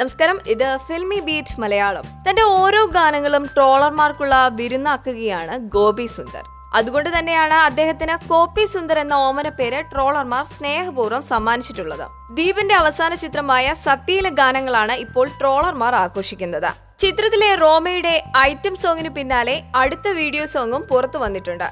നമസ്കാരം. ഇത് filmy beat Malayalam. തന്റെ ഓരോ ഗാനങ്ങളും ട്രോളർമാർക്കുള്ള വിരുന്നാക്കുകയാണ് ഗോപി സുന്ദർ. അതുകൊണ്ട് തന്നെയാണ് അദ്ദേഹത്തിന് കോപ്പി സുന്ദർ എന്ന ഓമന പേര് ട്രോളർമാർ സ്നേഹപൂർവം സമ്മാനിച്ചിട്ടുള്ളത്. ദീപിന്റെ അവസാന ചിത്രമായ സത്യയിലെ ഗാനങ്ങളാണ് ഇപ്പോൾ ട്രോളർമാർ ആഘോഷിക്കുന്നത്. ചിത്രത്തിലെ റോമയുടെ ഐറ്റം സോങ്ങിന് പിന്നാലെ അടുത്ത വീഡിയോ സോങ്ങും പുറത്തു വന്നിട്ടുണ്ട്.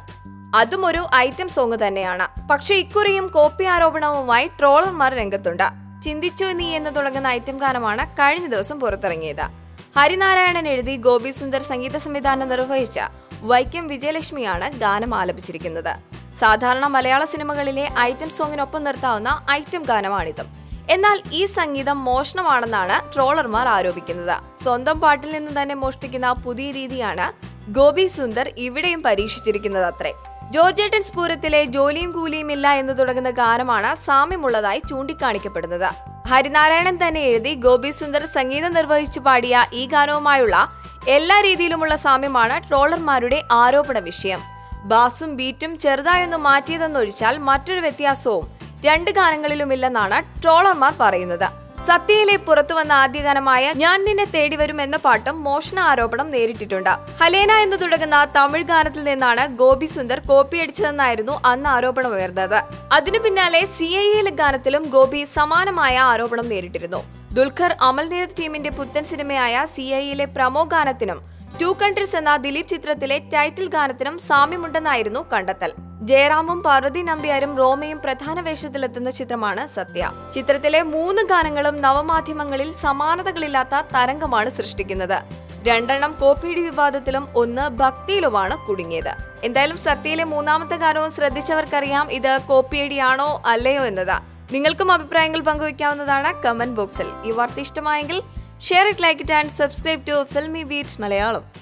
അതും ഒരു ഐറ്റം സോങ് തന്നെയാണ്. പക്ഷെ ഇക്കുറിയും കോപ്പി ആരോപണവുമായി ട്രോളർമാർ രംഗത്തുണ്ട്. ചിന്തിച്ചോ നീ എന്ന് തുടങ്ങുന്ന ഐറ്റം ഗാനമാണ് കഴിഞ്ഞ ദിവസം പുറത്തിറങ്ങിയത്. ഹരിനാരായണൻ എഴുതി ഗോപി സുന്ദർ സംഗീത സംവിധാനം നിർവഹിച്ച വൈക്കം വിജയലക്ഷ്മിയാണ് ഗാനം ആലപിച്ചിരിക്കുന്നത്. സാധാരണ മലയാള സിനിമകളിലെ ഐറ്റം സോങ്ങിനൊപ്പം നിർത്താവുന്ന ഐറ്റം ഗാനമാണിത്. എന്നാൽ ഈ സംഗീതം മോഷണമാണെന്നാണ് ട്രോളർമാർ ആരോപിക്കുന്നത്. സ്വന്തം പാട്ടിൽ നിന്ന് തന്നെ മോഷ്ടിക്കുന്ന പുതിയ രീതിയാണ് ഗോപി സുന്ദർ ഇവിടെയും പരീക്ഷിച്ചിരിക്കുന്നത് അത്രേ ജോർജേട്ടൻ സ്പൂരത്തിലെ ജോലിയും കൂലിയും ഇല്ല എന്ന് തുടങ്ങുന്ന ഗാനമാണ് സാമ്യമുള്ളതായി ചൂണ്ടിക്കാണിക്കപ്പെടുന്നത്. ഹരിനാരായണൻ തന്നെ എഴുതി ഗോപി സുന്ദർ സംഗീതം നിർവഹിച്ചു പാടിയ ഈ ഗാനവുമായുള്ള എല്ലാ രീതിയിലുമുള്ള സാമ്യമാണ് ട്രോളർമാരുടെ ആരോപണ വിഷയം. ബാസും ബീറ്റും ചെറുതായൊന്ന് മാറ്റിയതെന്നൊഴിച്ചാൽ മറ്റൊരു വ്യത്യാസവും രണ്ട് ഗാനങ്ങളിലുമില്ലെന്നാണ് ട്രോളർമാർ പറയുന്നത്. സത്യയിലെ പുറത്തുവന്ന ആദ്യ ഗാനമായ ഞാൻ നിന്നെ തേടി വരും എന്ന പാട്ടും മോഷണ ആരോപണം നേരിട്ടിട്ടുണ്ട്. ഹലേന എന്ന് തുടങ്ങുന്ന തമിഴ് ഗാനത്തിൽ നിന്നാണ് ഗോപി സുന്ദർ കോപ്പിയടിച്ചതെന്നായിരുന്നു അന്ന് ആരോപണം ഉയർന്നത്. അതിനു പിന്നാലെ സി ഐ എൽ ഗാനത്തിലും ഗോപി സമാനമായ ആരോപണം നേരിട്ടിരുന്നു. ദുൽഖർ അമൽനീരത് ടീമിന്റെ പുത്തൻ സിനിമയായ സി ഐ യിലെ പ്രമോ ഗാനത്തിനും ടു കൺട്രീസ് എന്ന ദിലീപ് ചിത്രത്തിലെ ടൈറ്റിൽ ഗാനത്തിനും സാമ്യമുണ്ടെന്നായിരുന്നു കണ്ടെത്തൽ. ജയറാമും പാർവതി നമ്പ്യാരും റോമയും പ്രധാന വേഷത്തിലെത്തുന്ന ചിത്രമാണ് സത്യ. ചിത്രത്തിലെ മൂന്ന് ഗാനങ്ങളും നവമാധ്യമങ്ങളിൽ സമാനതകളില്ലാത്ത തരംഗമാണ് സൃഷ്ടിക്കുന്നത്. രണ്ടെണ്ണം കോപ്പിയടി വിവാദത്തിലും ഒന്ന് ഭക്തിയിലുമാണ് കുടുങ്ങിയത്. എന്തായാലും സത്യയിലെ മൂന്നാമത്തെ ഗാനവും ശ്രദ്ധിച്ചവർക്കറിയാം ഇത് കോപ്പിയടിയാണോ അല്ലയോ എന്നത്. നിങ്ങൾക്കും അഭിപ്രായങ്ങൾ പങ്കുവയ്ക്കാവുന്നതാണ് കമന്റ് ബോക്സിൽ. ഈ വാർത്ത ഇഷ്ടമായെങ്കിൽ share it like it and subscribe to filmy beat Malayalam.